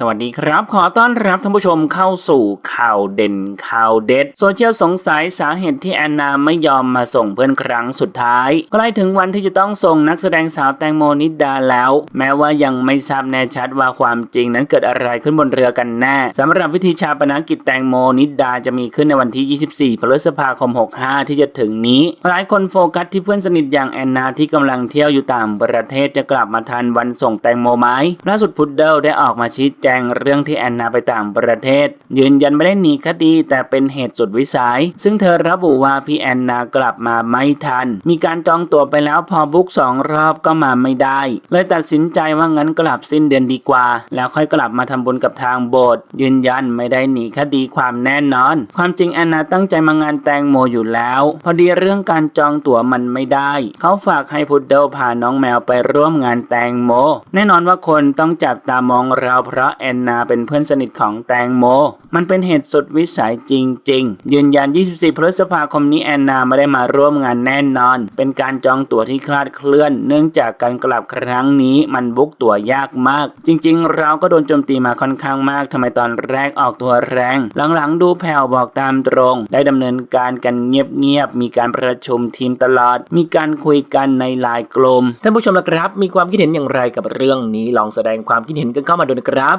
สวัสดีครับ ขอต้อนรับท่านผู้ชมเข้าสู่ข่าวเด่นข่าวเด็ด โซเชียลสงสัยสาเหตุที่แอนนาไม่ยอมมาส่งเพื่อนครั้งสุดท้ายใกล้ถึงวันที่จะต้องส่งนักแสดงสาวแตงโมนิดาแล้ว แม้ว่ายังไม่ทราบแน่ชัดว่าความจริงนั้นเกิดอะไรขึ้นบนเรือกันแน่สำหรับพิธีชาปนกิจแตงโมนิดาจะมีขึ้นในวันที่ 24 พฤษภาคม 65 ที่จะถึงนี้ หลายคนโฟกัสที่เพื่อนสนิทอย่างแอนนาที่กำลังเที่ยวอยู่ต่างประเทศจะกลับมาทันวันส่งแตงโมไหมล่าสุดพุดเดิลได้ออกมาชี้แจงเรื่องที่แอนนาไปต่างประเทศ ยืนยันไม่ได้หนีคดีแต่เป็นเหตุสุดวิสัย ซึ่งเธอระบุว่าพี่แอนนากลับมาไม่ทัน มีการจองตั๋วไปแล้วพอบุ๊กสองรอบก็มาไม่ได้ เลยตัดสินใจว่างั้นกลับสิ้นเดือนดีกว่า แล้วค่อยกลับมาทำบุญกับทางโบสถ์ยืนยันไม่ได้หนีคดีความแน่นอน ความจริงแอนนาตั้งใจมางานแตงโมอยู่แล้ว พอดีเรื่องการจองตั๋วมันไม่ได้ เขาฝากให้พุดเดิลพาน้องแมวไปร่วมงานแตงโม แน่นอนว่าคนต้องจับตามองเราเพราะแอนนาเป็นเพื่อนสนิทของแตงโม มันเป็นเหตุสุดวิสัยจริง ๆ ยืนยัน 24 พฤษภาคมนี้แอนนาไม่ได้มาร่วมงานแน่นอน เป็นการจองตั๋วที่คลาดเคลื่อน เนื่องจากการกลับครั้งนี้มันบุ๊กตั๋วยากมาก จริง ๆ เราก็โดนโจมตีมาค่อนข้างมากทำไมตอนแรกออกตัวแรง หลังๆ ดูแผ่วบอกตามตรง ได้ดำเนินการกันเงียบๆมีการประชุมทีมตลอด มีการคุยกันในไลน์กลุ่มท่านผู้ชมละครับ มีความคิดเห็นอย่างไรกับเรื่องนี้ลองแสดงความคิดเห็นกันเข้ามาดูนะครับ